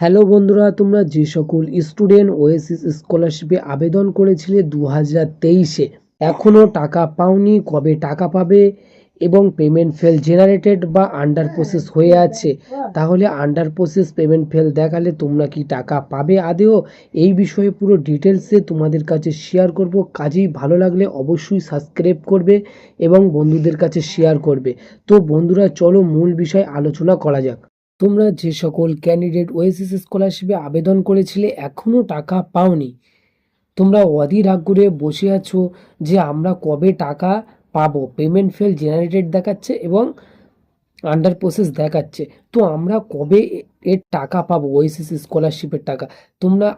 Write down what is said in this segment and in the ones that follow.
Hello বন্ধুরা, তোমরা যে সকল স্টুডেন্ট ওয়েসিস স্কলারশিপে আবেদন করেছিলে দু হাজার তেইশে এখনও টাকা পাওনি, কবে টাকা পাবে এবং পেমেন্ট ফেল জেনারেটেড বা আন্ডার প্রসেস হয়ে আছে? তাহলে আন্ডার প্রসেস পেমেন্ট ফেল দেখালে তোমরা কি টাকা পাবে আদেও? এই বিষয়ে পুরো ডিটেলসে তোমাদের কাছে শেয়ার করব। কাজেই ভালো লাগলে অবশ্যই সাবস্ক্রাইব করবে এবং বন্ধুদের কাছে শেয়ার করবে। তো বন্ধুরা, চলো মূল বিষয় আলোচনা করা যাক। তোমরা যে সকল ক্যান্ডিডেট ওয়েসিস স্কলারশিপে আবেদন করেছিলে এখনও টাকা পাওনি। তোমরা অধীর আগ্রহে বসে আছো যে আমরা কবে টাকা পাবো। পেমেন্ট ফেল জেনারেটেড দেখাচ্ছে এবং আন্ডার প্রসেস দেখাচ্ছে। তো আমরা কবে এর টাকা পাবো? ওয়েসিস স্কলারশিপের টাকা। তোমরা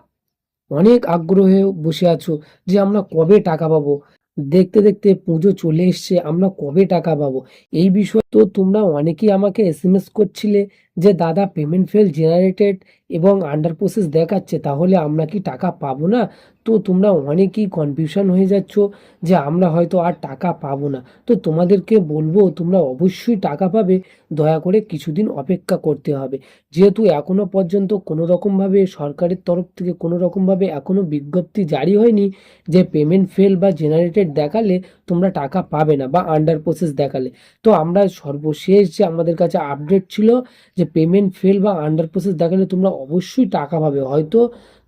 অনেক আগ্রহে বসে আছো যে আমরা কবে টাকা পাবো। দেখতে দেখতে পুজো চলে এসছে, আমরা কবে টাকা পাবো? এই বিষয়ে তো তোমরা অনেকেই আমাকে এস এম এস করছিলে যে, দাদা পেমেন্ট ফেল জেনারেটেড এবং আন্ডার প্রসেস দেখাচ্ছে, তাহলে আমরা কি টাকা পাবো না? তো তোমরা অনেকেই কনফিউশন হয়ে যাচ্ছ যে, আমরা হয়তো আর টাকা পাবো না। তো তোমাদেরকে বলব, তোমরা অবশ্যই টাকা পাবে, দয়া করে কিছুদিন অপেক্ষা করতে হবে। যেহেতু এখনও পর্যন্ত কোনো রকমভাবে সরকারের তরফ থেকে কোনো রকমভাবে এখনও বিজ্ঞপ্তি জারি হয়নি যে পেমেন্ট ফেল বা জেনারেটেড দেখালে তোমরা টাকা পাবে না বা আন্ডার প্রসেস দেখালে। তো আমরা সর্বশেষ যে আমাদের কাছে আপডেট ছিল যে পেমেন্ট ফেল বা আন্ডার প্রসেস দেখালে তোমরা অবশ্যই টাকা পাবে। হয়তো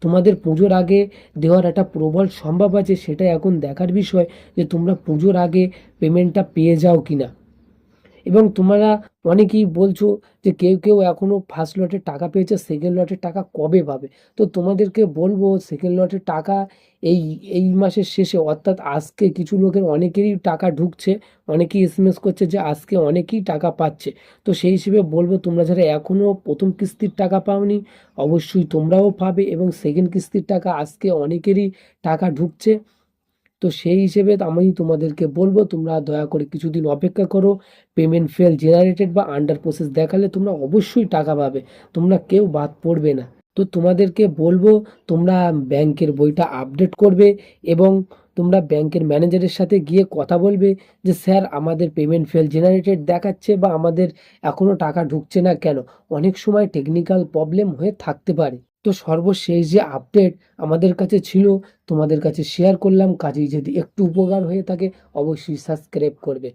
তোমাদের পুজোর আগে দেওয়ার একটা প্রবল সম্ভব আছে সেটা এখন দেখার বিষয় যে তোমরা পুজোর আগে পেমেন্টটা পেয়ে যাও কিনা। এবং তোমরা অনেকেই বলছো যে কেউ কেউ এখনও ফার্স্ট লটের টাকা পেয়েছে সেকেন্ড লটের টাকা কবে পাবে? তো তোমাদেরকে বলব সেকেন্ড লটের টাকা এই এই মাসের শেষে, অর্থাৎ আজকে কিছু লোকের অনেকেরই টাকা ঢুকছে, অনেকেই এস এম করছে যে আজকে অনেকেই টাকা পাচ্ছে। তো সেই হিসেবে বলব তোমরা যারা এখনও প্রথম কিস্তির টাকা পাওনি, অবশ্যই তোমরাও পাবে এবং সেকেন্ড কিস্তির টাকা আজকে অনেকেরই টাকা ঢুকছে। তো সেই হিসেবে আমি তোমাদেরকে বলব, তোমরা দয়া করে কিছুদিন অপেক্ষা করো। পেমেন্ট ফেল জেনারেটেড বা আন্ডার প্রসেস দেখালে তোমরা অবশ্যই টাকা পাবে, তোমরা কেউ বাদ পড়বে না। তো তোমাদেরকে বলব, তোমরা ব্যাংকের বইটা আপডেট করবে এবং তোমরা ব্যাংকের ম্যানেজারের সাথে গিয়ে কথা বলবে যে, স্যার, আমাদের পেমেন্ট ফেল জেনারেটেড দেখাচ্ছে বা আমাদের এখনও টাকা ঢুকছে না কেন? অনেক সময় টেকনিক্যাল প্রবলেম হয়ে থাকতে পারে। তো সর্বশেষ যে আপডেট আমাদের কাছে ছিল, তোমাদের কাছে শেয়ার করলাম, কাজেই যদি একটু উপকার হয়ে থাকে, অবশ্যই সাবস্ক্রাইব করবে।